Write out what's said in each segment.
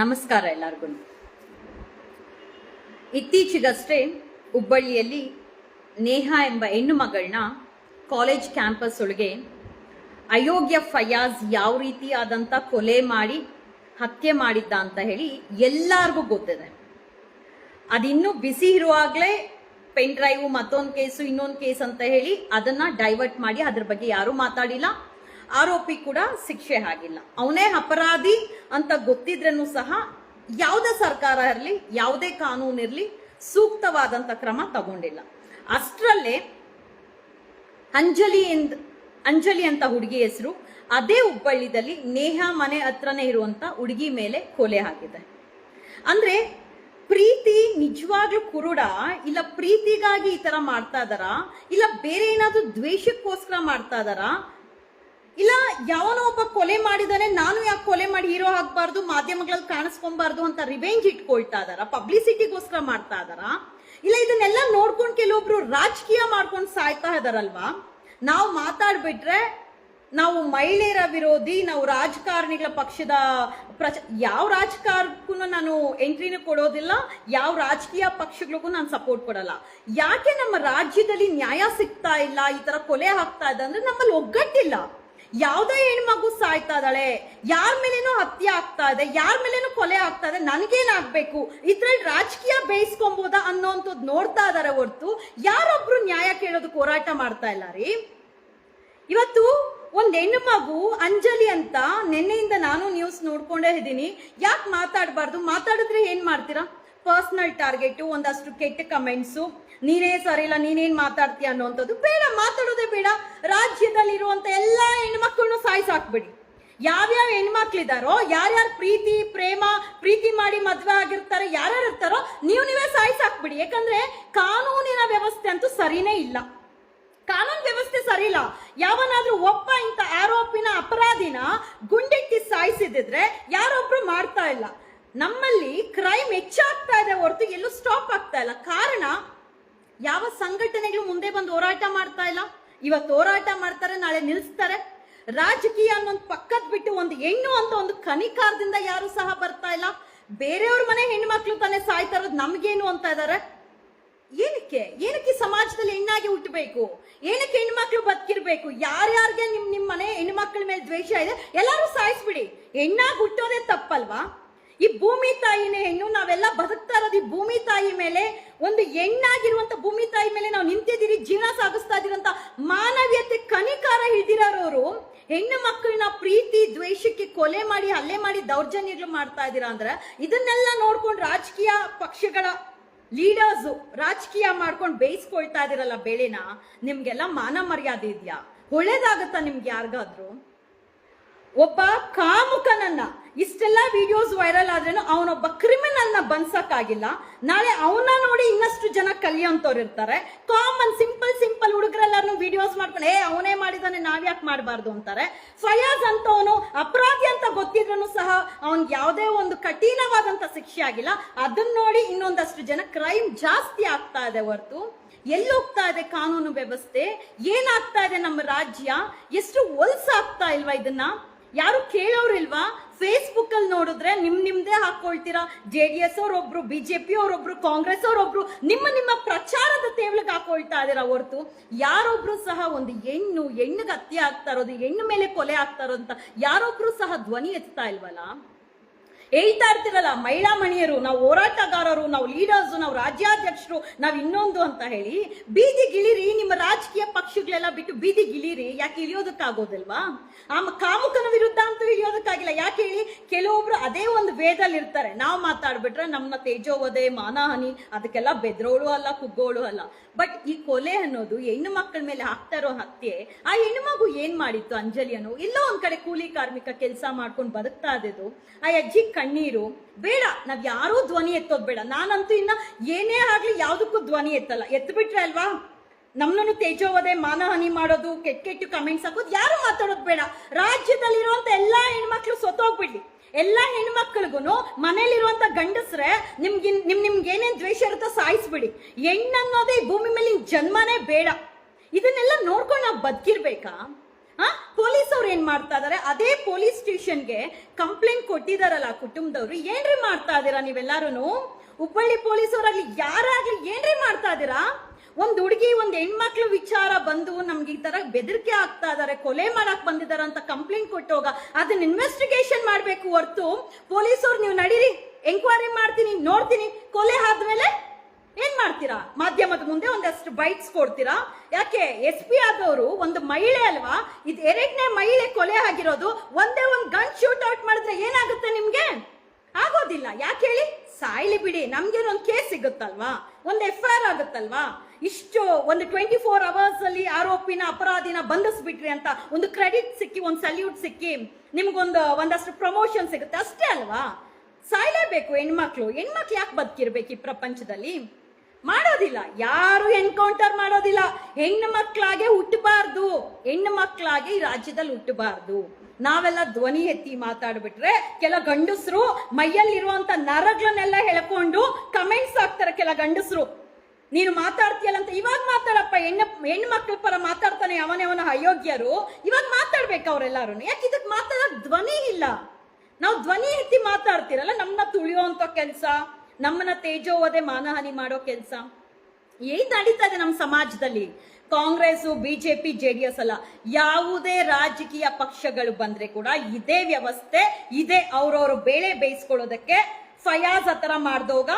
ನಮಸ್ಕಾರ ಎಲ್ಲರಿಗೂ. ಇತ್ತೀಚೆಗಷ್ಟೇ ಹುಬ್ಬಳ್ಳಿಯಲ್ಲಿ ನೇಹಾ ಎಂಬ ಹೆಣ್ಣು ಮಗಳನ್ನ ಕಾಲೇಜ್ ಕ್ಯಾಂಪಸ್ ಒಳಗೆ ಅಯೋಗ್ಯ ಫಯಾಜ್ ಯಾವ ರೀತಿಯಾದಂಥ ಕೊಲೆ ಮಾಡಿ ಹತ್ಯೆ ಮಾಡಿದ್ದ ಅಂತ ಹೇಳಿ ಎಲ್ಲರಿಗೂ ಗೊತ್ತಿದೆ. ಅದಿನ್ನೂ ಬಿಸಿ ಇರುವಾಗಲೇ ಪೆನ್ ಡ್ರೈವ್ ಮತ್ತೊಂದು ಕೇಸು ಇನ್ನೊಂದು ಕೇಸ್ ಅಂತ ಹೇಳಿ ಅದನ್ನ ಡೈವರ್ಟ್ ಮಾಡಿ ಅದ್ರ ಬಗ್ಗೆ ಯಾರೂ ಮಾತಾಡಿಲ್ಲ. ಆರೋಪಿ ಕೂಡ ಶಿಕ್ಷೆ ಆಗಿಲ್ಲ. ಅವನೇ ಅಪರಾಧಿ ಅಂತ ಗೊತ್ತಿದ್ರೂ ಸಹ ಯಾವುದೇ ಸರ್ಕಾರ ಇರಲಿ, ಯಾವುದೇ ಕಾನೂನು ಇರಲಿ ಸೂಕ್ತವಾದಂಥ ಕ್ರಮ ತಗೊಂಡಿಲ್ಲ. ಅಷ್ಟರಲ್ಲೇ ಅಂಜಲಿ ಎಂದ್, ಅಂಜಲಿ ಅಂತ ಹುಡುಗಿ ಹೆಸರು, ಅದೇ ಹುಬ್ಬಳ್ಳಿದಲ್ಲಿ ನೇಹ ಮನೆ ಹತ್ರನೇ ಇರುವಂತ ಹುಡುಗಿ ಮೇಲೆ ಕೊಲೆ ಆಗಿದೆ. ಅಂದ್ರೆ ಪ್ರೀತಿ ನಿಜವಾಗ್ಲೂ ಕುರುಡ, ಇಲ್ಲ ಪ್ರೀತಿಗಾಗಿ ಈ ತರ ಮಾಡ್ತಾ ಇದಾರಾ ಇಲ್ಲ ಬೇರೆ ಏನಾದ್ರೂ ದ್ವೇಷಕ್ಕೋಸ್ಕರ ಮಾಡ್ತಾ ಇದಾರ ಇಲ್ಲ, ಯಾವನೋ ಒಬ್ಬ ಕೊಲೆ ಮಾಡಿದಾನೆ, ನಾನು ಯಾಕೆ ಕೊಲೆ ಮಾಡಿ ಹೀರೋ ಆಗ್ಬಾರ್ದು, ಮಾಧ್ಯಮಗಳಲ್ಲಿ ಕಾಣಿಸ್ಕೊಬಾರ್ದು ಅಂತ ರಿವೆಂಜ್ ಇಟ್ಕೊಳ್ತಾ ಇದಾರ ಪಬ್ಲಿಸಿಟಿಗೋಸ್ಕರ ಮಾಡ್ತಾ ಇದಾರ ಇಲ್ಲ, ಇದನ್ನೆಲ್ಲ ನೋಡ್ಕೊಂಡು ಕೆಲವೊಬ್ರು ರಾಜಕೀಯ ಮಾಡ್ಕೊಂಡು ಸಾಯ್ತಾ ಇದಾರಲ್ವಾ ನಾವು ಮಾತಾಡ್ಬಿಟ್ರೆ, ನಾವು ಮಹಿಳೆಯರ ವಿರೋಧಿ, ನಾವು ರಾಜಕಾರಣಿಗಳ ಪಕ್ಷದ ಪ್ರಚ, ಯಾವ ರಾಜಕಾರಕ್ಕೂ ನಾನು ಎಂಟ್ರಿನೂ ಕೊಡೋದಿಲ್ಲ, ಯಾವ ರಾಜಕೀಯ ಪಕ್ಷಗಳಿಗೂ ನಾನು ಸಪೋರ್ಟ್ ಕೊಡಲ್ಲ. ಯಾಕೆ ನಮ್ಮ ರಾಜ್ಯದಲ್ಲಿ ನ್ಯಾಯ ಸಿಗ್ತಾ ಇಲ್ಲ, ಈ ತರ ಕೊಲೆ ಆಗ್ತಾ ಇದೆ ಅಂದ್ರೆ ನಮ್ಮಲ್ಲಿ ಒಗ್ಗಟ್ಟಿಲ್ಲ. ಯಾವ್ದೇ ಹೆಣ್ಮಗು ಸಾಯ್ತಾ ಇದ್ದಾಳೆ, ಯಾರ ಮೇಲೇನೋ ಹತ್ಯೆ ಆಗ್ತಾ ಇದೆ, ಯಾರ ಮೇಲೇನೋ ಕೊಲೆ ಆಗ್ತಾ ಇದೆ ನನ್ಗೇನಾಗ್ಬೇಕು ಇದ್ರಲ್ಲಿ ರಾಜಕೀಯ ಬೇಯಿಸ್ಕೊಂಬೋದಾ ಅನ್ನೋಂಥದ್ದು ನೋಡ್ತಾ ಇದಾರೆ ಹೊರ್ತು ಯಾರೊಬ್ರು ನ್ಯಾಯ ಕೇಳೋದಕ್ಕೆ ಹೋರಾಟ ಮಾಡ್ತಾ ಇಲ್ಲ ರೀ? ಇವತ್ತು ಒಂದು ಹೆಣ್ಣು ಮಗು ಅಂಜಲಿ ಅಂತ ನಿನ್ನೆಯಿಂದ ನಾನು ನ್ಯೂಸ್ ನೋಡ್ಕೊಂಡೇ ಇದ್ದೀನಿ. ಯಾಕೆ ಮಾತಾಡಬಾರ್ದು? ಮಾತಾಡಿದ್ರೆ ಏನ್ ಮಾಡ್ತೀರಾ? ಪರ್ಸನಲ್ ಟಾರ್ಗೆಟ್ ಒಂದಷ್ಟು ಕೆಟ್ಟ ಕಮೆಂಟ್ಸು ನೀನೇ ಸರಿ ಇಲ್ಲ, ನೀನೇನ್ ಮಾತಾಡ್ತೀಯ ಅನ್ನೋಂಥದ್ದು ಬೇಡ, ಮಾತಾಡೋದೇ ಬೇಡ. ರಾಜ್ಯದಲ್ಲಿರುವಂಥ ಎಲ್ಲ ಹೆಣ್ಮಕ್ಳನ್ನು ಸಾಯಿಸಾಕ್ಬಿಡಿ ಯಾವ್ಯಾವ ಹೆಣ್ಮಕ್ಳಿದಾರೋ, ಯಾರ್ಯಾರು ಪ್ರೀತಿ, ಪ್ರೇಮ, ಪ್ರೀತಿ ಮಾಡಿ ಮದ್ವೆ ಆಗಿರ್ತಾರೆ, ಯಾರ್ಯಾರು ಇರ್ತಾರೋ ನೀವು ನೀವೇ ಸಾಯಿಸಾಕ್ಬಿಡಿ ಯಾಕಂದ್ರೆ ಕಾನೂನಿನ ವ್ಯವಸ್ಥೆ ಅಂತೂ ಸರಿನೇ ಇಲ್ಲ. ಕಾನೂನು ವ್ಯವಸ್ಥೆ ಸರಿ ಇಲ್ಲ. ಯಾವನಾದ್ರೂ ಒಬ್ಬ ಇಂಥ ಆರೋಪಿನ ಅಪರಾಧಿನ ಗುಂಡಿಕ್ಕಿ ಸಾಯಿಸಿದ್ರೆ ಯಾರೊಬ್ರು ಮಾಡ್ತಾ ಇಲ್ಲ. ನಮ್ಮಲ್ಲಿ ಕ್ರೈಮ್ ಹೆಚ್ಚಾಗ್ತಾ ಹೊರತು ಎಲ್ಲೂ ಸ್ಟಾಪ್ ಆಗ್ತಾ ಇಲ್ಲ. ಕಾರಣ, ಯಾವ ಸಂಘಟನೆಗಳು ಮುಂದೆ ಬಂದು ಹೋರಾಟ ಮಾಡ್ತಾ ಇಲ್ಲ? ಇವತ್ತು ಹೋರಾಟ ಮಾಡ್ತಾರೆ, ನಾಳೆ ನಿಲ್ಲಿಸ್ತಾರೆ ರಾಜಕೀಯ ಅನ್ನೊಂದು ಪಕ್ಕದ ಬಿಟ್ಟು ಒಂದು ಹೆಣ್ಣು ಅಂತ ಒಂದು ಕನಿಕಾರದಿಂದ ಯಾರು ಸಹ ಬರ್ತಾ ಇಲ್ಲ. ಬೇರೆಯವ್ರ ಮನೆ ಹೆಣ್ಮಕ್ಳು ತಾನೇ ಸಾಯ್ತಾ ಇರೋದು ನಮ್ಗೇನು ಅಂತ ಇದ್ದಾರೆ ಏನಕ್ಕೆ? ಏನಕ್ಕೆ ಸಮಾಜದಲ್ಲಿ ಹೆಣ್ಣಾಗಿ ಹುಟ್ಟಬೇಕು ಏನಕ್ಕೆ ಹೆಣ್ಮಕ್ಳು ಬದುಕಿರ್ಬೇಕು? ಯಾರ್ಯಾರಿಗೆ ನಿಮ್ ನಿಮ್ ಮನೆ ಹೆಣ್ಮಕ್ಳ ಮೇಲೆ ದ್ವೇಷ ಇದೆ? ಎಲ್ಲರೂ ಸಾಯಿಸ್ಬಿಡಿ. ಹೆಣ್ಣಾಗಿ ಹುಟ್ಟೋದೇ ತಪ್ಪಲ್ವಾ? ಈ ಭೂಮಿ ತಾಯಿನೇ ಹೆಣ್ಣು, ನಾವೆಲ್ಲ ಬದುಕ್ತಾ ಇರೋದು ಈ ಭೂಮಿ ತಾಯಿ ಮೇಲೆ. ಒಂದು ಹೆಣ್ಣಾಗಿರುವಂತ ಭೂಮಿ ತಾಯಿ ಮೇಲೆ ನಾವು ನಿಂತಿದ್ದೀರಿ, ಜೀವನ ಸಾಗಿಸ್ತಾ ಇದೀರಂತ ಮಾನವೀಯತೆ ಕನಿಕಾರ ಹಿಡಿದಿರೋರು ಹೆಣ್ಣು ಮಕ್ಕಳನ್ನ ಪ್ರೀತಿ, ದ್ವೇಷಕ್ಕೆ ಕೊಲೆ ಮಾಡಿ, ಹಲ್ಲೆ ಮಾಡಿ ದೌರ್ಜನ್ಯಗಳು ಮಾಡ್ತಾ ಇದ್ದೀರಾ ಅಂದ್ರೆ ಇದನ್ನೆಲ್ಲ ನೋಡ್ಕೊಂಡು ರಾಜಕೀಯ ಪಕ್ಷಗಳ ಲೀಡರ್ಸು ರಾಜಕೀಯ ಮಾಡ್ಕೊಂಡು ಬೇಯಿಸ್ಕೊಳ್ತಾ ಇದ್ದೀರಲ್ಲ ಬೆಳೆನ. ನಿಮ್ಗೆಲ್ಲ ಮಾನ ಮರ್ಯಾದೆ ಇದೆಯಾ? ಒಳ್ಳೇದಾಗತ್ತಾ ನಿಮ್ಗೆ ಯಾರಿಗಾದ್ರು? ಒಬ್ಬ ಕಾಮುಕನನ್ನ ಇಷ್ಟೆಲ್ಲ ವಿಡಿಯೋಸ್ ವೈರಲ್ ಆದ್ರೂ ಅವನೊಬ್ಬ ಕ್ರಿಮಿನಲ್ನ ನ ಬಂದ್ಸಕ್ಕಾಗಿಲ್ಲ. ನಾಳೆ ಅವನ ನೋಡಿ ಇನ್ನಷ್ಟು ಜನ ಕಲಿಯೋಂತವ್ರು ಇರ್ತಾರೆ. ಕಾಮನ್ ಸಿಂಪಲ್ ಸಿಂಪಲ್ ಹುಡುಗರೆಲ್ಲರೂ ವಿಡಿಯೋಸ್ ಮಾಡ್ಕೊಂಡು, ಏ, ಅವನೇ ಮಾಡಿದಾನೆ, ನಾವ್ಯಾಕೆ ಮಾಡಬಾರ್ದು? ಅಂತಾರೆ. ಫಯಾಜ್ ಅಂತವನು ಅಪರಾಧಿ ಅಂತ ಗೊತ್ತಿದ್ರು ಸಹ ಅವನ್ಗೆ ಯಾವುದೇ ಒಂದು ಕಠಿಣವಾದಂತ ಶಿಕ್ಷೆ ಆಗಿಲ್ಲ. ಅದನ್ನ ನೋಡಿ ಇನ್ನೊಂದಷ್ಟು ಜನ ಕ್ರೈಮ್ ಜಾಸ್ತಿ ಆಗ್ತಾ ಇದೆ ಹೊರತು. ಎಲ್ಲೋಗ್ತಾ ಇದೆ ಕಾನೂನು ವ್ಯವಸ್ಥೆ. ಏನಾಗ್ತಾ ಇದೆ ನಮ್ಮ ರಾಜ್ಯ? ಎಷ್ಟು ಹೊಲ್ಸಾಗ್ತಾ ಇಲ್ವಾ ಇದನ್ನ? ಯಾರು ಕೇಳೋರಿಲ್ವಾ? ಫೇಸ್ಬುಕ್ ಅಲ್ಲಿ ನೋಡಿದ್ರೆ ನಿಮ್ ನಿಮ್ದೇ ಹಾಕೊಳ್ತೀರಾ. ಜೆ ಡಿ ಎಸ್ ಅವರೊಬ್ರು ಬಿಜೆಪಿ ಅವರೊಬ್ರು ಕಾಂಗ್ರೆಸ್ ಅವರೊಬ್ರು ನಿಮ್ಮ ನಿಮ್ಮ ಪ್ರಚಾರದ ತೇವಳಿಗೆ ಹಾಕೊಳ್ತಾ ಇದ್ದೀರಾ ಹೊರತು? ಯಾರೊಬ್ರು ಸಹ ಒಂದು ಹೆಣ್ಣು, ಹೆಣ್ಣಿಗೆ ಹತ್ಯೆ ಆಗ್ತಾ ಇರೋದು, ಹೆಣ್ಣು ಮೇಲೆ ಕೊಲೆ ಆಗ್ತಾ ಇರೋದು ಅಂತ ಯಾರೊಬ್ರು ಸಹ ಧ್ವನಿ ಎತ್ತಾ ಇಲ್ವಲ್ಲ? ಹೇಳ್ತಾ ಇರ್ತಿರಲ್ಲ ಮಹಿಳಾ ಮಣಿಯರು ನಾವು ಹೋರಾಟಗಾರರು, ನಾವು ಲೀಡರ್ಸ್ ನಾವು ರಾಜ್ಯಾಧ್ಯಕ್ಷರು, ನಾವು ಇನ್ನೊಂದು ಅಂತ ಹೇಳಿ ಬೀದಿಗಿಳಿರಿ ನಿಮ್ಮ ರಾಜಕೀಯ ಪಕ್ಷಗಳೆಲ್ಲ ಬಿಟ್ಟು ಬೀದಿಗಿಳಿರಿ ಯಾಕೆ ಇಳಿಯೋದಕ್ಕಾಗೋದಿಲ್ವಾ? ಆ ಕಾಮುಕನ ವಿರುದ್ಧ ಅಂತೂ ಇಳಿಯೋದಕ್ಕಾಗಿಲ್ಲ. ಯಾಕೆ ಹೇಳಿ? ಕೆಲವೊಬ್ರು ಅದೇ ಒಂದು ವೇದಲ್ಲಿ ಇರ್ತಾರೆ. ನಾವು ಮಾತಾಡ್ಬಿಟ್ರೆ ನಮ್ಮ ತೇಜೋವಧೆ, ಮಾನಹಾನಿ, ಅದಕ್ಕೆಲ್ಲ ಬೆದ್ರೋಳು ಅಲ್ಲ, ಕುಗ್ಗೋಳು ಅಲ್ಲ. ಬಟ್ ಈ ಕೊಲೆ ಅನ್ನೋದು ಹೆಣ್ಣು ಮಕ್ಕಳ ಮೇಲೆ ಹಾಕ್ತಾ ಇರೋ ಹತ್ಯೆ, ಆ ಹೆಣ್ಣು ಮಗು ಏನ್ ಮಾಡಿತ್ತು ಅಂಜಲಿಯನ್ನು ಎಲ್ಲೋ ಒಂದ್ ಕಡೆ ಕೂಲಿ ಕಾರ್ಮಿಕ ಕೆಲಸ ಮಾಡ್ಕೊಂಡು ಬದುಕ್ತಾ ಇದ್ದು ಆ ಅಜ್ಜಿ ಕಣ್ಣೀರು. ಬೇಡ, ನಾವ್ ಯಾರೂ ಧ್ವನಿ ಎತ್ತೋದ್ ಬೇಡ. ನಾನಂತೂ ಇನ್ನ ಏನೇ ಆಗ್ಲಿ ಯಾವ್ದಕ್ಕೂ ಧ್ವನಿ ಎತ್ತಲ್ಲ. ಎತ್ಬಿಟ್ರೆ ಅಲ್ವಾ? ನಮ್ಮನ್ನು ತೇಜೋವದೆ ಮಾನಹಾನಿ ಮಾಡೋದು, ಕೆಟ್ಟ ಕೆಟ್ಟ ಕಮೆಂಟ್ಸ್ ಹಾಕೋದು, ಯಾರು ಮಾತಾಡೋದು ಬೇಡ. ರಾಜ್ಯದಲ್ಲಿರುವಂತ ಎಲ್ಲಾ ಹೆಣ್ಮಕ್ಳು ಸೊತ್ತೋಗ್ಬಿಡ್ಲಿ. ಎಲ್ಲಾ ಹೆಣ್ಮಕ್ಳಿಗೂ ಮನೇಲಿರುವಂತ ಗಂಡಸ್ರೆ, ನಿಮ್ಗೆ ನಿಮ್ ನಿಮ್ಗೆ ಏನೇನ್ ದ್ವೇಷ ಇರುತ್ತೋ ಸಾಯಿಸ್ಬಿಡಿ. ಹೆಣ್ಣನ್ನೋದೇ ಭೂಮಿ ಮೇಲೆ ಜನ್ಮನೇ ಬೇಡ. ಇದನ್ನೆಲ್ಲ ನೋಡ್ಕೊಂಡು ನಾವು ಬದುಕಿರ್ಬೇಕಾ? ಪೊಲೀಸ್ ಅವ್ರು ಏನ್ ಮಾಡ್ತಾ ಇದಾರೆ? ಅದೇ ಪೊಲೀಸ್ ಸ್ಟೇಷನ್ಗೆ ಕಂಪ್ಲೇಂಟ್ ಕೊಟ್ಟಿದಾರಲ್ಲ ಕುಟುಂಬದವ್ರು. ಏನ್ರಿ ಮಾಡ್ತಾ ಇದೀರಾ ನೀವೆಲ್ಲಾರು ಹುಬ್ಬಳ್ಳಿ ಪೊಲೀಸ್ ಅವರಾಗ್ಲಿ ಯಾರಾಗ್ಲಿ ಏನ್ರಿ ಮಾಡ್ತಾ ಇದೀರಾ? ಒಂದ್ ಹುಡುಗಿ, ಒಂದ್ ಹೆಣ್ಮಕ್ಳು ವಿಚಾರ ಬಂದು ನಮ್ಗೆ ಈ ತರ ಬೆದರಿಕೆ ಆಗ್ತಾ ಇದಾರೆ, ಕೊಲೆ ಮಾಡಕ್ ಬಂದಿದಾರ ಅಂತ ಕಂಪ್ಲೇಂಟ್ ಕೊಟ್ಟೋಗ ಅದನ್ನ ಇನ್ವೆಸ್ಟಿಗೇಷನ್ ಮಾಡ್ಬೇಕು ಹೊರ್ತು ಪೊಲೀಸವ್ರು ನೀವು ನಡೀರಿ ಎಂಕ್ವೈರಿ ಮಾಡ್ತೀನಿ, ನೋಡ್ತೀನಿ, ಕೊಲೆ ಆದ್ಮೇಲೆ ಏನ್ ಮಾಡ್ತೀರಾ? ಮಾಧ್ಯಮದ ಮುಂದೆ ಒಂದಷ್ಟು ಬೈಟ್ಸ್ ಕೊಡ್ತೀರಾ? ಯಾಕೆ ಎಸ್ ಪಿ ಆದವರು ಒಂದು ಮಹಿಳೆ ಅಲ್ವಾ? ಇದು ಎರಡನೇ ಮಹಿಳೆ ಕೊಲೆ ಆಗಿರೋದು, ಒಂದೇ ಒಂದು ಗನ್ ಶೂಟ್ ಔಟ್ ಮಾಡಿದ್ರೆ ಏನಾಗುತ್ತೆ ನಿಮ್ಗೆ? ಆಗೋದಿಲ್ಲ. ಯಾಕೆ ಹೇಳಿ? ಸಾಯ್ಲಿ ಬಿಡಿ. ನಮ್ಗೆ ಒಂದು ಕೇಸ್ ಸಿಗುತ್ತಲ್ವಾ? ಒಂದು ಎಫ್ ಐ ಆರ್ ಆಗುತ್ತಲ್ವಾ? ಇಷ್ಟು ಒಂದು ಟ್ವೆಂಟಿ ಫೋರ್ ಅವರ್ಸ್ ಅಲ್ಲಿ ಆರೋಪಿನ ಅಪರಾಧಿನ ಬಂಧಿಸ್ಬಿಟ್ರಿ ಅಂತ ಒಂದು ಕ್ರೆಡಿಟ್ ಸಿಕ್ಕಿ, ಒಂದು ಸಲ್ಯೂಟ್ ಸಿಕ್ಕಿ, ನಿಮ್ಗೊಂದು ಒಂದಷ್ಟು ಪ್ರಮೋಷನ್ ಸಿಗುತ್ತೆ. ಅಷ್ಟೇ ಅಲ್ವಾ? ಸಾಯ್ಲೇಬೇಕು ಹೆಣ್ಮಕ್ಳು. ಹೆಣ್ಮಕ್ಳು ಯಾಕೆ ಬದುಕಿರ್ಬೇಕು ಈ ಪ್ರಪಂಚದಲ್ಲಿ? ಮಾಡೋದಿಲ್ಲ. ಯಾರು ಎನ್ಕೌಂಟರ್ ಮಾಡೋದಿಲ್ಲ. ಹೆಣ್ಣು ಮಕ್ಕಳಾಗೆ ಹುಟ್ಟಬಾರ್ದು ಹೆಣ್ಣು ಮಕ್ಕಳಾಗೆ ಈ ರಾಜ್ಯದಲ್ಲಿ ಹುಟ್ಟಬಾರ್ದು ನಾವೆಲ್ಲ ಧ್ವನಿ ಎತ್ತಿ ಮಾತಾಡ್ಬಿಟ್ರೆ ಕೆಲ ಗಂಡಸರು ಮೈಯಲ್ಲಿರುವಂತ ನರಗಳನ್ನೆಲ್ಲ ಹೇಳ್ಕೊಂಡು ಕಮೆಂಟ್ಸ್ ಹಾಕ್ತಾರೆ ಕೆಲ ಗಂಡಸರು. ನೀನು ಮಾತಾಡ್ತೀಯಲ್ಲ ಅಂತ ಇವಾಗ ಮಾತಾಡಪ್ಪ. ಹೆಣ್ಣು ಹೆಣ್ಣು ಮಕ್ಕಳ ಪರ ಮಾತಾಡ್ತಾನೆ ಅವನವನ ಅಯೋಗ್ಯರು. ಇವಾಗ ಮಾತಾಡ್ಬೇಕು ಅವರೆಲ್ಲರೂ ಯಾಕೆ ಇದಕ್ಕೆ ಮಾತಾಡೋಕ್ ಧ್ವನಿ ಇಲ್ಲ? ನಾವು ಧ್ವನಿ ಎತ್ತಿ ಮಾತಾಡ್ತಿರಲ್ಲ, ನಮ್ಮನ್ನ ತುಳಿಯುವಂತ ಕೆಲಸ. ನಮ್ಮನ್ನ ತೇಜೋವದೆ ಮಾನಹಾನಿ ಮಾಡೋ ಕೆಲಸ. ಏನ್ ನಡೀತಾ ಇದೆ ನಮ್ಮ ಸಮಾಜದಲ್ಲಿ? ಕಾಂಗ್ರೆಸ್ ಬಿಜೆಪಿ ಎಸ್ ಅಲ್ಲ, ಯಾವುದೇ ರಾಜಕೀಯ ಪಕ್ಷಗಳು ಬಂದ್ರೆ ಕೂಡ ಇದೇ ವ್ಯವಸ್ಥೆ, ಇದೇ ಅವ್ರವ್ರ ಬೇಳೆ ಬೇಯಿಸ್ಕೊಳ್ಳೋದಕ್ಕೆ ಫಯಾಜ್ ಹತ್ರ ಮಾಡ್ದೋಗ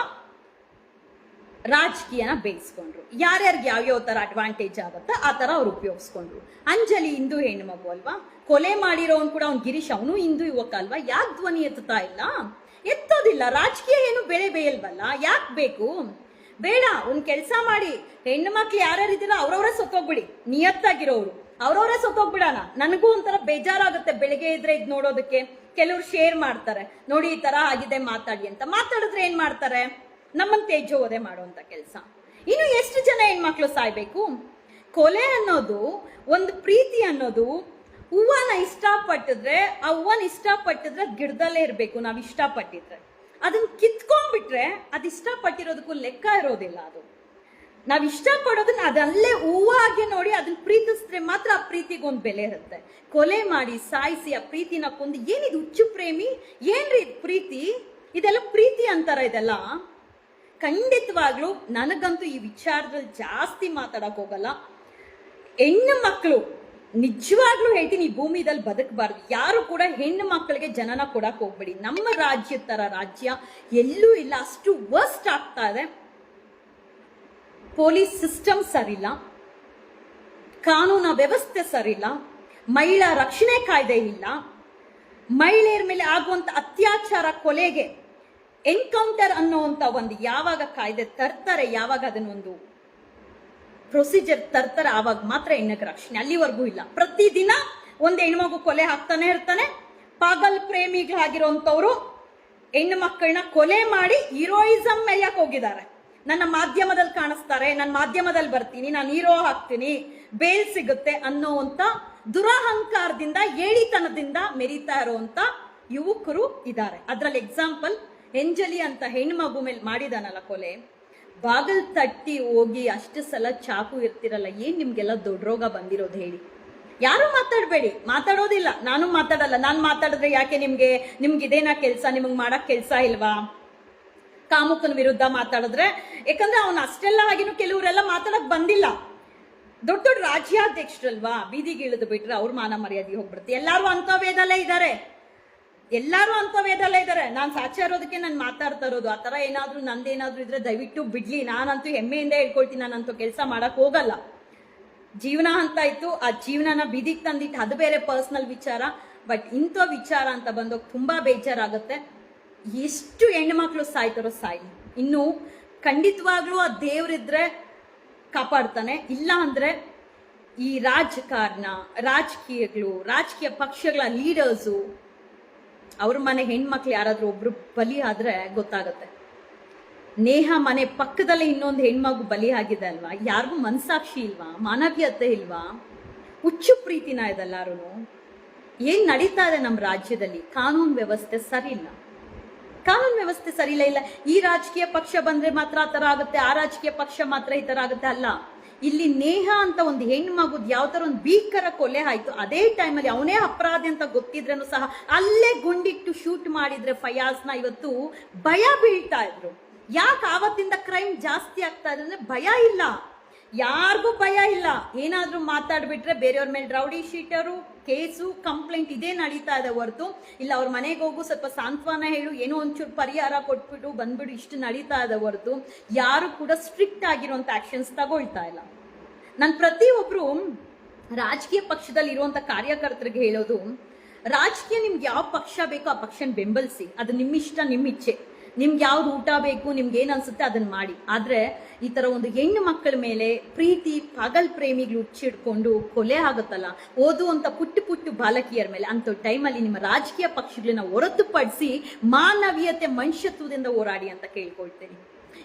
ರಾಜಕೀಯನ ಬೇಯಿಸ್ಕೊಂಡ್ರು. ಯಾರ್ಯಾರಿಗೆ ಯಾವ್ಯಾವ ಥರ ಅಡ್ವಾಂಟೇಜ್ ಆಗುತ್ತೋ ಆ ಥರ ಅವ್ರು ಉಪಯೋಗಿಸ್ಕೊಂಡ್ರು. ಅಂಜಲಿ ಹಿಂದೂ ಹೆಣ್ಣು ಮಗು ಅಲ್ವಾ? ಕೊಲೆ ಮಾಡಿರೋನ್ ಕೂಡ ಅವ್ನ್ ಗಿರೀಶ್, ಅವನು ಹಿಂದೂ ಯುವಕ ಅಲ್ವಾ? ಯಾಕೆ ಧ್ವನಿ ಎತ್ತುತ್ತಾ ಇಲ್ಲ? ಎತ್ತೋದಿಲ್ಲ. ರಾಜಕೀಯ ಏನು ಬೆಳೆ ಬೇಯಲ್ವಲ್ಲ? ಯಾಕೆ ಬೇಕು? ಬೇಡ, ಒಂದು ಕೆಲಸ ಮಾಡಿ. ಹೆಣ್ಣು ಮಕ್ಳು ಯಾರ್ಯಾರು ಇದ್ದೀರೋ ಅವ್ರವ್ರ ಸೊತ್ತೋಗ್ಬಿಡಿ. ನಿಯತ್ತಾಗಿರೋರು ಅವ್ರವರೇ ಸೊತ್ತೋಗ್ಬಿಡೋಣ. ನನಗೂ ಒಂಥರ ಬೇಜಾರಾಗುತ್ತೆ ಬೆಳಿಗ್ಗೆ ಇದ್ರೆ ಇದು ನೋಡೋದಕ್ಕೆ. ಕೆಲವ್ರು ಶೇರ್ ಮಾಡ್ತಾರೆ. ನೋಡಿ, ಈ ತರ ಆಗಿದೆ, ಮಾತಾಡಿ ಅಂತ. ಮಾತಾಡಿದ್ರೆ ಏನ್ ಮಾಡ್ತಾರೆ? ನಮ್ಮನ್ನ ತೇಜೋವಧೆ ಮಾಡುವಂತ ಕೆಲಸ. ಇನ್ನು ಎಷ್ಟು ಜನ ಹೆಣ್ಮಕ್ಳು ಸಾಯ್ಬೇಕು? ಕೊಲೆ ಅನ್ನೋದು, ಒಂದು ಪ್ರೀತಿ ಅನ್ನೋದು ಹೂವನ ಇಷ್ಟಪಟ್ಟಿದ್ರೆ, ಆ ಹೂವನ್ನ ಇಷ್ಟಪಟ್ಟಿದ್ರೆ ಗಿಡದಲ್ಲೇ ಇರಬೇಕು, ನಾವು ಇಷ್ಟಪಟ್ಟಿದ್ರೆ. ಅದನ್ನ ಕಿತ್ಕೊಂಡ್ಬಿಟ್ರೆ ಅದು ಇಷ್ಟಪಟ್ಟಿರೋದಕ್ಕೂ ಲೆಕ್ಕ ಇರೋದಿಲ್ಲ ಅದು. ನಾವು ಇಷ್ಟಪಡೋದನ್ನ ಅದಲ್ಲೇ ಹೂವಾಗಿ ನೋಡಿ ಅದನ್ನ ಪ್ರೀತಿಸಿದ್ರೆ ಮಾತ್ರ ಆ ಪ್ರೀತಿಗೊಂದು ಬೆಲೆ ಇರುತ್ತೆ. ಕೊಲೆ ಮಾಡಿ, ಸಾಯಿಸಿ ಆ ಪ್ರೀತಿನ ಕೊಂದು ಏನಿದು ಹುಚ್ಚು ಪ್ರೇಮಿ? ಏನ್ರಿ ಪ್ರೀತಿ? ಇದೆಲ್ಲ ಪ್ರೀತಿ ಅಂತಾರ ಇದೆಲ್ಲ? ಖಂಡಿತವಾಗ್ಲೂ ನನಗಂತೂ ಈ ವಿಚಾರದಲ್ಲಿ ಜಾಸ್ತಿ ಮಾತಾಡಕ್ ಹೋಗಲ್ಲ. ಹೆಣ್ಣು ಮಕ್ಕಳು ನಿಜವಾಗ್ಲೂ ಹೇಳ್ತೀನಿ, ಈ ಭೂಮಿದಲ್ಲಿ ಬದುಕಬಾರ್ದು. ಯಾರು ಕೂಡ ಹೆಣ್ಣು ಮಕ್ಕಳಿಗೆ ಜನನ ಕೊಡಕ್ಕೆ ಹೋಗ್ಬೇಡಿ. ನಮ್ಮ ರಾಜ್ಯದ ತರ ರಾಜ್ಯ ಎಲ್ಲೂ ಇಲ್ಲ. ಅಷ್ಟು ವರ್ಸ್ಟ್ ಆಗ್ತಾ ಇದೆ. Police system ಸರಿಲ್ಲ. ಕಾನೂನ ವ್ಯವಸ್ಥೆ ಸರಿಲ್ಲ. ಮಹಿಳಾ ರಕ್ಷಣೆ ಕಾಯ್ದೆ ಇಲ್ಲ. ಮಹಿಳೆಯರ ಮೇಲೆ ಆಗುವಂತ ಅತ್ಯಾಚಾರ ಕೊಲೆಗೆ ಎನ್ಕೌಂಟರ್ ಅನ್ನುವಂತ ಒಂದು ಯಾವಾಗ ಕಾಯ್ದೆ ತರ್ತಾರೆ, ಯಾವಾಗ ಅದನ್ನೊಂದು ಪ್ರೊಸೀಜರ್ ತರ್ತಾರೆ, ಆವಾಗ ಮಾತ್ರ ಹೆಣ್ಣಿಗೆ ರಕ್ಷಣೆ. ಅಲ್ಲಿವರೆಗೂ ಇಲ್ಲ. ಪ್ರತಿದಿನ ಒಂದು ಹೆಣ್ಮಗು ಕೊಲೆ ಹಾಕ್ತಾನೆ ಇರ್ತಾನೆ. ಪಾಗಲ್ ಪ್ರೇಮಿಗಳಾಗಿರೋಂಥವ್ರು ಹೆಣ್ಣು ಮಕ್ಕಳನ್ನ ಕೊಲೆ ಮಾಡಿ ಹೀರೋಯಿಸಮ್ ಮೆಯ್ಯಕ್ ಹೋಗಿದ್ದಾರೆ. ನನ್ನ ಮಾಧ್ಯಮದಲ್ಲಿ ಕಾಣಿಸ್ತಾರೆ ನನ್ನ ಮಾಧ್ಯಮದಲ್ಲಿ ಬರ್ತೀನಿ, ನಾನು ಹೀರೋ ಹಾಕ್ತೀನಿ ಬೇಲ್ ಸಿಗುತ್ತೆ ಅನ್ನೋವಂಥ ದುರಹಂಕಾರದಿಂದ, ಏಳಿತನದಿಂದ ಮೆರಿತಾ ಇರುವಂತ ಯುವಕರು ಇದ್ದಾರೆ. ಅದ್ರಲ್ಲಿ ಎಕ್ಸಾಂಪಲ್ ಎಂಜಲಿ ಅಂತ ಹೆಣ್ಮಗು ಮೇಲೆ ಮಾಡಿದಾನಲ್ಲ ಕೊಲೆ. ಬಾಗಲ್ ತಟ್ಟಿ ಹೋಗಿ ಅಷ್ಟು ಸಲ ಚಾಕು ಇರ್ತಿರಲ್ಲ, ಏನ್ ನಿಮ್ಗೆಲ್ಲ ದೊಡ್ಡ ರೋಗ ಬಂದಿರೋದು ಹೇಳಿ? ಯಾರು ಮಾತಾಡಬೇಡಿ, ಮಾತಾಡೋದಿಲ್ಲ. ನಾನು ಮಾತಾಡಲ್ಲ, ನಾನು ಮಾತಾಡಿದ್ರೆ ಯಾಕೆ ನಿಮ್ಗೆ ನಿಮ್ಗೆ ಇದೇನಾ ಕೆಲಸ, ನಿಮಗೆ ಮಾಡಕ್ ಕೆಲಸ ಇಲ್ವಾ? ಕಾಮುಕನ ವಿರುದ್ಧ ಮಾತಾಡಿದ್ರೆ ಯಾಕಂದ್ರೆ ಅವನು ಅಷ್ಟೆಲ್ಲ ಆಗಿನೂ ಕೆಲವರೆಲ್ಲ ಮಾತಾಡಕ್ ಬಂದಿಲ್ಲ. ದೊಡ್ಡ ದೊಡ್ಡ ರಾಜ್ಯಾಧ್ಯಕ್ಷರಲ್ವಾ ಬೀದಿಗೆ ಇಳಿದು ಬಿಟ್ರೆ ಅವ್ರ ಮಾನ ಮರ್ಯಾದೆ ಹೋಗ್ಬಿಡುತ್ತೆ. ಎಲ್ಲಾರು ಅಂತವೇದಲ್ಲೇ ಇದ್ದಾರೆ ಎಲ್ಲಾರು ಅಂತವೇದಲ್ಲೇ ಇದ್ದಾರೆ ನಾನು ಸಾಕ್ಷ್ಯ ಇರೋದಕ್ಕೆ ನಾನು ಮಾತಾಡ್ತಾ ಇರೋದು. ಆ ಥರ ಏನಾದರೂ ನಂದೇನಾದರೂ ಇದ್ರೆ ದಯವಿಟ್ಟು ಬಿಡ್ಲಿ. ನಾನಂತೂ ಹೆಮ್ಮೆಯಿಂದ ಹೇಳ್ಕೊಳ್ತೀನಿ ನಾನಂತೂ ಕೆಲಸ ಮಾಡಕ್ ಹೋಗಲ್ಲ. ಜೀವನ ಅಂತ ಇತ್ತು. ಆ ಜೀವನನ ಬಿದಿಗೆ ತಂದಿಟ್ಟು ಅದು ಬೇರೆ ಪರ್ಸ್ನಲ್ ವಿಚಾರ. ಬಟ್ ಇಂಥ ವಿಚಾರ ಅಂತ ಬಂದಾಗ ತುಂಬಾ ಬೇಜಾರಾಗುತ್ತೆ. ಎಷ್ಟು ಹೆಣ್ಮಕ್ಳು ಸಾಯ್ತಾರೋ ಸಾಯಿ ಇನ್ನು ಖಂಡಿತವಾಗ್ಲೂ ಆ ದೇವರಿದ್ರೆ ಕಾಪಾಡ್ತಾನೆ. ಇಲ್ಲ ಅಂದ್ರೆ ಈ ರಾಜಕಾರಣ, ರಾಜಕೀಯಗಳು, ರಾಜಕೀಯ ಪಕ್ಷಗಳ ಲೀಡರ್ಸು ಅವ್ರ ಮನೆ ಹೆಣ್ಮಕ್ಳು ಯಾರಾದ್ರೂ ಒಬ್ರು ಬಲಿ ಆದ್ರೆ ಗೊತ್ತಾಗತ್ತೆ. ನೇಹ ಮನೆ ಪಕ್ಕದಲ್ಲೇ ಇನ್ನೊಂದು ಹೆಣ್ಮಗು ಬಲಿ ಆಗಿದೆ ಅಲ್ವಾ? ಯಾರಿಗೂ ಮನಸಾಕ್ಷಿ ಇಲ್ವಾ? ಮಾನವೀಯತೆ ಇಲ್ವಾ? ಹುಚ್ಚು ಪ್ರೀತಿನ ಇದೆಲ್ಲಾರು ಏನ್ ನಡೀತಾ ಇದೆ ನಮ್ಮ ರಾಜ್ಯದಲ್ಲಿ? ಕಾನೂನು ವ್ಯವಸ್ಥೆ ಸರಿ ಇಲ್ಲ ಕಾನೂನು ವ್ಯವಸ್ಥೆ ಸರಿ ಇಲ್ಲ ಇಲ್ಲ ಈ ರಾಜಕೀಯ ಪಕ್ಷ ಬಂದ್ರೆ ಮಾತ್ರ ಆ ತರ ಆಗುತ್ತೆ, ಆ ರಾಜಕೀಯ ಪಕ್ಷ ಮಾತ್ರ ಈ ತರ ಆಗುತ್ತೆ ಅಲ್ಲ. ಇಲ್ಲಿ ನೇಹ ಅಂತ ಒಂದು ಹೆಣ್ಣು ಮಗುದ್ ಯಾವ ಥರ ಒಂದು ಭೀಕರ ಕೊಲೆ ಆಯ್ತು. ಅದೇ ಟೈಮಲ್ಲಿ ಅವನೇ ಅಪರಾಧಿ ಅಂತ ಗೊತ್ತಿದ್ರೂ ಸಹ ಅಲ್ಲೇ ಗುಂಡಿಟ್ಟು ಶೂಟ್ ಮಾಡಿದರೆ ಫಯಾಸ್ನ ಇವತ್ತು ಭಯ ಬೀಳ್ತಾ ಇದ್ರು. ಯಾಕೆ ಆವತ್ತಿಂದ ಕ್ರೈಮ್ ಜಾಸ್ತಿ ಆಗ್ತಾ ಇದೆ ಅಂದ್ರೆ ಭಯ ಇಲ್ಲ. ಯಾರಿಗೂ ಭಯ ಇಲ್ಲ. ಏನಾದರೂ ಮಾತಾಡಿಬಿಟ್ರೆ ಬೇರೆಯವ್ರ ಮೇಲೆ ರೌಡಿ ಶೀಟರು, ಕೇಸು, ಕಂಪ್ಲೇಂಟ್ ಇದೇ ನಡೀತಾ ಇದೆ ಹೊರತು. ಇಲ್ಲ, ಅವ್ರ ಮನೆಗೆ ಹೋಗು, ಸ್ವಲ್ಪ ಸಾಂತ್ವನ ಹೇಳು, ಏನೋ ಒಂಚೂರು ಪರಿಹಾರ ಕೊಟ್ಬಿಟ್ಟು ಬಂದ್ಬಿಡು, ಇಷ್ಟು ನಡೀತಾ ಇದೆ ಹೊರತು. ಯಾರು ಕೂಡ ಸ್ಟ್ರಿಕ್ಟ್ ಆಗಿರುವಂಥ ಆ್ಯಕ್ಷನ್ಸ್ ತಗೊಳ್ತಾ ಇಲ್ಲ. ನಾನು ಪ್ರತಿಯೊಬ್ಬರು ರಾಜಕೀಯ ಪಕ್ಷದಲ್ಲಿ ಇರುವಂಥ ಕಾರ್ಯಕರ್ತರಿಗೆ ಹೇಳೋದು, ರಾಜಕೀಯ ನಿಮ್ಗೆ ಯಾವ ಪಕ್ಷ ಬೇಕೋ ಆ ಪಕ್ಷನ ಬೆಂಬಲಿಸಿ. ಅದು ನಿಮ್ಮಿಷ್ಟ ನಿಮ್ಮ ಇಚ್ಛೆ ನಿಮ್ಗೆ ಯಾವ್ದು ಊಟ ಬೇಕು, ನಿಮ್ಗೆ ಏನ್ ಅನ್ಸುತ್ತೆ ಅದನ್ನ ಮಾಡಿ. ಆದ್ರೆ ಈ ತರ ಒಂದು ಹೆಣ್ಣು ಮಕ್ಕಳ ಮೇಲೆ ಪ್ರೀತಿ, ಪಗಲ್ ಪ್ರೇಮಿಗಳು ಹುಚ್ಚಿಡ್ಕೊಂಡು ಕೊಲೆ ಆಗುತ್ತಲ್ಲ, ಓದುವಂತ ಪುಟ್ಟು ಪುಟ್ಟು ಬಾಲಕಿಯರ ಮೇಲೆ ಅಂತ ಟೈಮಲ್ಲಿ ನಿಮ್ಮ ರಾಜಕೀಯ ಪಕ್ಷಗಳನ್ನ ಹೊರತುಪಡಿಸಿ ಮಾನವೀಯತೆ, ಮನುಷ್ಯತ್ವದಿಂದ ಹೋರಾಡಿ ಅಂತ ಕೇಳ್ಕೊಳ್ತೇನೆ.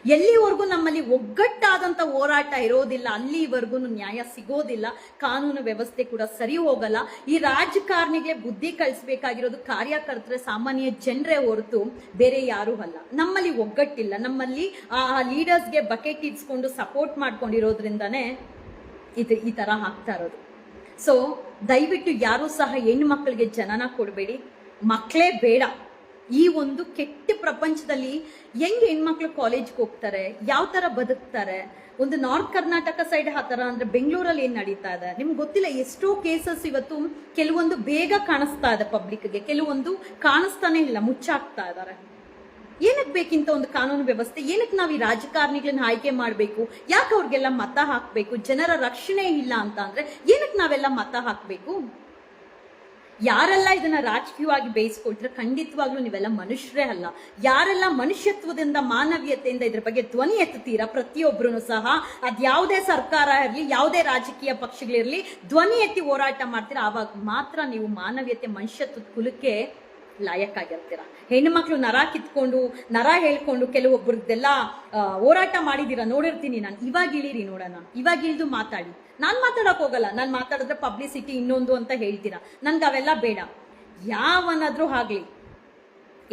ಎಲ್ಲಿವರೆಗೂ ನಮ್ಮಲ್ಲಿ ಒಗ್ಗಟ್ಟಾದಂತ ಹೋರಾಟ ಇರೋದಿಲ್ಲ, ಅಲ್ಲಿವರೆಗೂ ನ್ಯಾಯ ಸಿಗೋದಿಲ್ಲ, ಕಾನೂನು ವ್ಯವಸ್ಥೆ ಕೂಡ ಸರಿ ಹೋಗಲ್ಲ. ಈ ರಾಜಕಾರಣಿಗೆ ಬುದ್ಧಿ ಕಳಿಸ್ಬೇಕಾಗಿರೋದು ಕಾರ್ಯಕರ್ತರ, ಸಾಮಾನ್ಯ ಜನರೇ ಹೊರತು ಬೇರೆ ಯಾರೂ ಅಲ್ಲ. ನಮ್ಮಲ್ಲಿ ಒಗ್ಗಟ್ಟಿಲ್ಲ. ನಮ್ಮಲ್ಲಿ ಆ ಲೀಡರ್ಸ್ಗೆ ಬಕೆಟ್ ಇಡ್ಸ್ಕೊಂಡು ಸಪೋರ್ಟ್ ಮಾಡ್ಕೊಂಡಿರೋದ್ರಿಂದನೇ ಇದು ಈ ತರ ಆಗ್ತಾ ಇರೋದು. ಸೊ ದಯವಿಟ್ಟು ಯಾರೂ ಸಹ ಹೆಣ್ಣು ಮಕ್ಕಳಿಗೆ ಜನನ ಕೊಡಬೇಡಿ. ಮಕ್ಕಳೇ ಬೇಡ. ಈ ಒಂದು ಕೆಟ್ಟ ಪ್ರಪಂಚದಲ್ಲಿ ಹೆಂಗ್ ಹೆಣ್ಮಕ್ಳು ಕಾಲೇಜ್ಗೆ ಹೋಗ್ತಾರೆ, ಯಾವ ತರ ಬದುಕ್ತಾರೆ, ಒಂದು ನಾರ್ತ್ ಕರ್ನಾಟಕ ಸೈಡ್ ಆ ಥರ ಅಂದ್ರೆ ಬೆಂಗಳೂರಲ್ಲಿ ಏನು ನಡೀತಾ ಇದೆ? ನಿಮ್ಗೆ ಗೊತ್ತಿಲ್ಲ, ಎಷ್ಟೋ ಕೇಸಸ್ ಇವತ್ತು ಕೆಲವೊಂದು ಬೇಗ ಕಾಣಿಸ್ತಾ ಇದೆ ಪಬ್ಲಿಕ್ಗೆ ಕೆಲವೊಂದು ಕಾಣಿಸ್ತಾನೆ ಇಲ್ಲ, ಮುಚ್ಚಾಕ್ತಾ ಇದ್ದಾರೆ ಏನಕ್ಕೆ ಬೇಕಿಂತ ಒಂದು ಕಾನೂನು ವ್ಯವಸ್ಥೆ? ಏನಕ್ಕೆ ನಾವು ಈ ರಾಜಕಾರಣಿಗಳನ್ನ ಆಯ್ಕೆ ಮಾಡಬೇಕು? ಯಾಕೆ ಅವ್ರಿಗೆಲ್ಲ ಮತ ಹಾಕಬೇಕು? ಜನರ ರಕ್ಷಣೆ ಇಲ್ಲ ಅಂತ ಅಂದ್ರೆ ಏನಕ್ಕೆ ನಾವೆಲ್ಲ ಮತ ಹಾಕಬೇಕು? ಯಾರೆಲ್ಲ ಇದನ್ನ ರಾಜಕೀಯವಾಗಿ ಬೇಯಿಸ್ಕೊಟ್ರೆ ಖಂಡಿತವಾಗ್ಲೂ ನೀವೆಲ್ಲ ಮನುಷ್ಯರೇ ಅಲ್ಲ. ಯಾರೆಲ್ಲ ಮನುಷ್ಯತ್ವದಿಂದ, ಮಾನವೀಯತೆಯಿಂದ ಇದ್ರ ಬಗ್ಗೆ ಧ್ವನಿ ಎತ್ತುತ್ತೀರಾ ಪ್ರತಿಯೊಬ್ಬರೂ ಸಹ. ಅದ್ಯಾವುದೇ ಸರ್ಕಾರ ಇರಲಿ, ಯಾವುದೇ ರಾಜಕೀಯ ಪಕ್ಷಗಳಿರಲಿ, ಧ್ವನಿ ಎತ್ತಿ ಹೋರಾಟ ಮಾಡ್ತೀರಾ. ಆವಾಗ ಮಾತ್ರ ನೀವು ಮಾನವೀಯತೆ, ಮನುಷ್ಯತ್ವದ ಕುಲಕ್ಕೆ ಲಾಯಕ್ಕಾಗಿರ್ತೀರ. ಹೆಣ್ಮಕ್ಳು ನರ ಕಿತ್ಕೊಂಡು, ನರ ಹೇಳ್ಕೊಂಡು ಕೆಲವೊಬ್ಬರದ್ದೆಲ್ಲ ಹೋರಾಟ ಮಾಡಿದೀರ, ನೋಡಿರ್ತೀನಿ ನಾನು. ಇವಾಗ ಇಳೀರಿ ನೋಡೋಣ. ಇವಾಗ ಇಳಿದು ಮಾತಾಡಿ. ನಾನು ಮಾತಾಡಕ್ ಹೋಗಲ್ಲ. ನಾನು ಮಾತಾಡಿದ್ರೆ ಪಬ್ಲಿಸಿಟಿ ಇನ್ನೊಂದು ಅಂತ ಹೇಳ್ತೀರಾ. ನನ್ಗೆ ಅವೆಲ್ಲ ಬೇಡ. ಯಾವನಾದ್ರೂ ಆಗ್ಲಿ,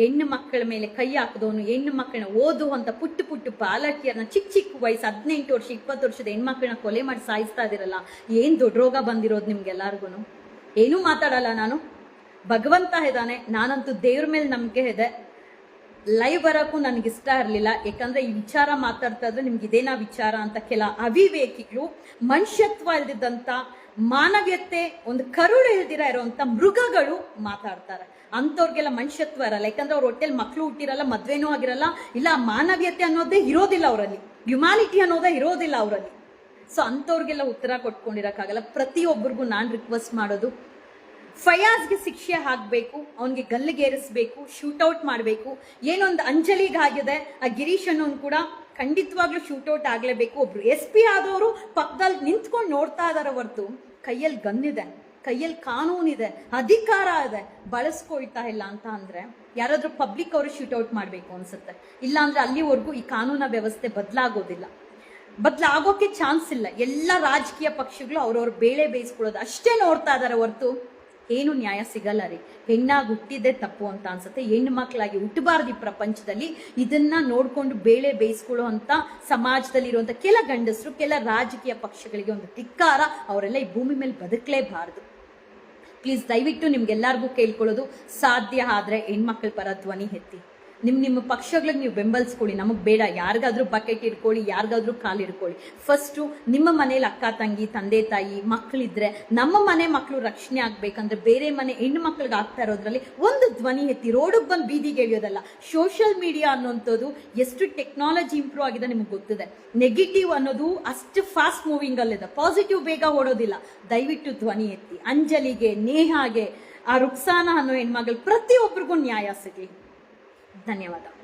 ಹೆಣ್ಣು ಮಕ್ಕಳ ಮೇಲೆ ಕೈ ಹಾಕಿದವನು ಹೆಣ್ಣು ಮಕ್ಕಳನ್ನ ಓದುವಂತ ಪುಟ್ಟು ಪುಟ್ಟು ಬಾಲಕಿಯರನ್ನ ಚಿಕ್ಕ ಚಿಕ್ಕ ವಯಸ್ಸು ಹದಿನೆಂಟು ವರ್ಷ, ಇಪ್ಪತ್ತು ವರ್ಷದ ಹೆಣ್ಮಕ್ಳನ್ನ ಕೊಲೆ ಮಾಡಿ ಸಾಯಿಸ್ತಾ ಇದಿರಲ್ಲ, ಏನು ದೊಡ್ಡ ರೋಗ ಬಂದಿರೋದು ನಿಮ್ಗೆಲ್ಲರಿಗೂ ಏನೂ ಮಾತಾಡಲ್ಲ ನಾನು? ಭಗವಂತ ಇದ್ದಾನೆ, ನಾನಂತೂ ದೇವ್ರ ಮೇಲೆ ನಂಬಿಕೆ ಇದೆ. ಲೈವ್ ಬರೋಕ್ಕೂ ನನಗೆ ಇಷ್ಟ ಇರಲಿಲ್ಲ ಯಾಕಂದರೆ ಈ ವಿಚಾರ ಮಾತಾಡ್ತಾ ಇದ್ರೆ ನಿಮ್ಗೆ ಇದೇನಾ ವಿಚಾರ ಅಂತ ಕೆಲ ಅವಿವೇಕಿಗಳು, ಮನುಷ್ಯತ್ವ ಇಲ್ದಿದ್ದಂಥ ಮಾನವೀಯತೆ, ಒಂದು ಕರುಳು ಇಲ್ದಿರ ಇರೋವಂಥ ಮೃಗಗಳು ಮಾತಾಡ್ತಾರೆ. ಅಂಥವ್ರಿಗೆಲ್ಲ ಮನುಷ್ಯತ್ವ ಇರಲ್ಲ ಯಾಕಂದ್ರೆ ಅವ್ರ ಹೊಟ್ಟೆಲಿ ಮಕ್ಕಳು ಹುಟ್ಟಿರಲ್ಲ, ಮದ್ವೆನೂ ಆಗಿರಲ್ಲ, ಇಲ್ಲ ಮಾನವೀಯತೆ ಅನ್ನೋದೇ ಇರೋದಿಲ್ಲ ಅವರಲ್ಲಿ. ಹ್ಯುಮ್ಯಾನಿಟಿ ಅನ್ನೋದೇ ಇರೋದಿಲ್ಲ ಅವರಲ್ಲಿ. ಸೊ ಅಂಥವ್ರಿಗೆಲ್ಲ ಉತ್ತರ ಕೊಟ್ಕೊಂಡಿರೋಕ್ಕಾಗಲ್ಲ. ಪ್ರತಿಯೊಬ್ಬರಿಗೂ ನಾನು ರಿಕ್ವೆಸ್ಟ್ ಮಾಡೋದು ಫಯಾಜ್ಗೆ ಶಿಕ್ಷೆ ಹಾಕಬೇಕು ಅವನಿಗೆ ಗಲ್ಲಿಗೇರಿಸ್ಬೇಕು, ಶೂಟೌಟ್ ಮಾಡಬೇಕು, ಏನೊಂದು ಅಂಜಲಿಗಾಗಿದೆ ಆ ಗಿರೀಶ್ ಅನ್ನೋನು ಕೂಡ ಖಂಡಿತವಾಗ್ಲೂ ಶೂಟೌಟ್ ಆಗಲೇಬೇಕು. ಒಬ್ರು ಎಸ್ ಪಿ ಆದವರು ಪಕ್ಕದಲ್ಲಿ ನಿಂತ್ಕೊಂಡು ನೋಡ್ತಾ ಇದಾರೆ ಹೊರತು, ಕೈಯಲ್ಲಿ ಗನ್ನಿದೆ ಕೈಯಲ್ಲಿ ಕಾನೂನಿದೆ ಅಧಿಕಾರ ಇದೆ, ಬಳಸ್ಕೊಳ್ತಾ ಇಲ್ಲ ಅಂತ ಅಂದರೆ ಯಾರಾದರೂ ಪಬ್ಲಿಕ್ ಅವರು ಶೂಟೌಟ್ ಮಾಡಬೇಕು ಅನ್ಸುತ್ತೆ. ಇಲ್ಲಾಂದರೆ ಅಲ್ಲಿವರೆಗೂ ಈ ಕಾನೂನ ವ್ಯವಸ್ಥೆ ಬದಲಾಗೋದಿಲ್ಲ. ಬದಲಾಗೋಕೆ ಚಾನ್ಸ್ ಇಲ್ಲ. ಎಲ್ಲ ರಾಜಕೀಯ ಪಕ್ಷಗಳು ಅವ್ರವ್ರ ಬೇಳೆ ಬೇಯಿಸ್ಕೊಳ್ಳೋದು ಅಷ್ಟೇ ನೋಡ್ತಾ ಇದ್ದಾರೆ ಹೊರತು. ಏನು ನ್ಯಾಯ ಸಿಗಲ್ಲ ರೀ. ಹೆಣ್ಣಾಗಿ ಹುಟ್ಟಿದ್ದೆ ತಪ್ಪು ಅಂತ ಅನ್ಸುತ್ತೆ. ಹೆಣ್ಣು ಮಕ್ಕಳಾಗಿ ಹುಟ್ಟಬಾರ್ದು ಈ ಪ್ರಪಂಚದಲ್ಲಿ. ಇದನ್ನ ನೋಡ್ಕೊಂಡು ಬೇಳೆ ಬೇಯಿಸ್ಕೊಳ್ಳೋ ಅಂತ ಸಮಾಜದಲ್ಲಿ ಇರುವಂತ ಕೆಲ ಗಂಡಸರು, ಕೆಲ ರಾಜಕೀಯ ಪಕ್ಷಗಳಿಗೆ ಒಂದು ಧಿಕ್ಕಾರ ಅವರೆಲ್ಲ ಈ ಭೂಮಿ ಮೇಲೆ ಬದುಕಲೇಬಾರದು. ಪ್ಲೀಸ್ ದಯವಿಟ್ಟು ನಿಮ್ಗೆಲ್ಲರಿಗೂ ಕೇಳ್ಕೊಳ್ಳೋದು ಸಾಧ್ಯ ಆದರೆ ಹೆಣ್ಮಕ್ಳ ಪರ ಧ್ವನಿ ಎತ್ತಿ. ನಿಮ್ ನಿಮ್ಮ ಪಕ್ಷಗಳಿಗೆ ನೀವು ಬೆಂಬಲಿಸ್ಕೊಳ್ಳಿ. ನಮಗೆ ಬೇಡ. ಯಾರಿಗಾದ್ರೂ ಬಕೆಟ್ ಇಟ್ಕೊಳ್ಳಿ ಯಾರಿಗಾದ್ರೂ ಕಾಲು ಇಟ್ಕೊಳ್ಳಿ ಫಸ್ಟು ನಿಮ್ಮ ಮನೇಲಿ ಅಕ್ಕ, ತಂಗಿ, ತಂದೆ, ತಾಯಿ ಮಕ್ಕಳಿದ್ರೆ ನಮ್ಮ ಮನೆ ಮಕ್ಕಳು ರಕ್ಷಣೆ ಆಗ್ಬೇಕಂದ್ರೆ ಬೇರೆ ಮನೆ ಹೆಣ್ಣು ಮಕ್ಕಳಿಗೆ ಆಗ್ತಾ ಇರೋದ್ರಲ್ಲಿ ಒಂದು ಧ್ವನಿ ಎತ್ತಿ ರೋಡಿಗೆ ಬಂದು ಬೀದಿಗೆ ಎಳೆಯೋದಲ್ಲ. ಸೋಷಿಯಲ್ ಮೀಡಿಯಾ ಅನ್ನೋಂಥದ್ದು ಎಷ್ಟು ಟೆಕ್ನಾಲಜಿ ಇಂಪ್ರೂವ್ ಆಗಿದೆ ನಿಮ್ಗೆ ಗೊತ್ತಿದೆ. ನೆಗೆಟಿವ್ ಅನ್ನೋದು ಅಷ್ಟು ಫಾಸ್ಟ್ ಮೂವಿಂಗ್ ಅಲ್ಲಿದೆ. ಪಾಸಿಟಿವ್ ಬೇಗ ಓಡೋದಿಲ್ಲ. ದಯವಿಟ್ಟು ಧ್ವನಿ ಎತ್ತಿ, ಅಂಜಲಿಗೆ, ನೇಹಾಗೆ, ಆ ರುಕ್ಸಾನ ಅನ್ನೋ ಹೆಣ್ಮಗಳು ಪ್ರತಿಯೊಬ್ಬರಿಗೂ ನ್ಯಾಯ ಸಿಗಲಿ. ధన్యవాదాలు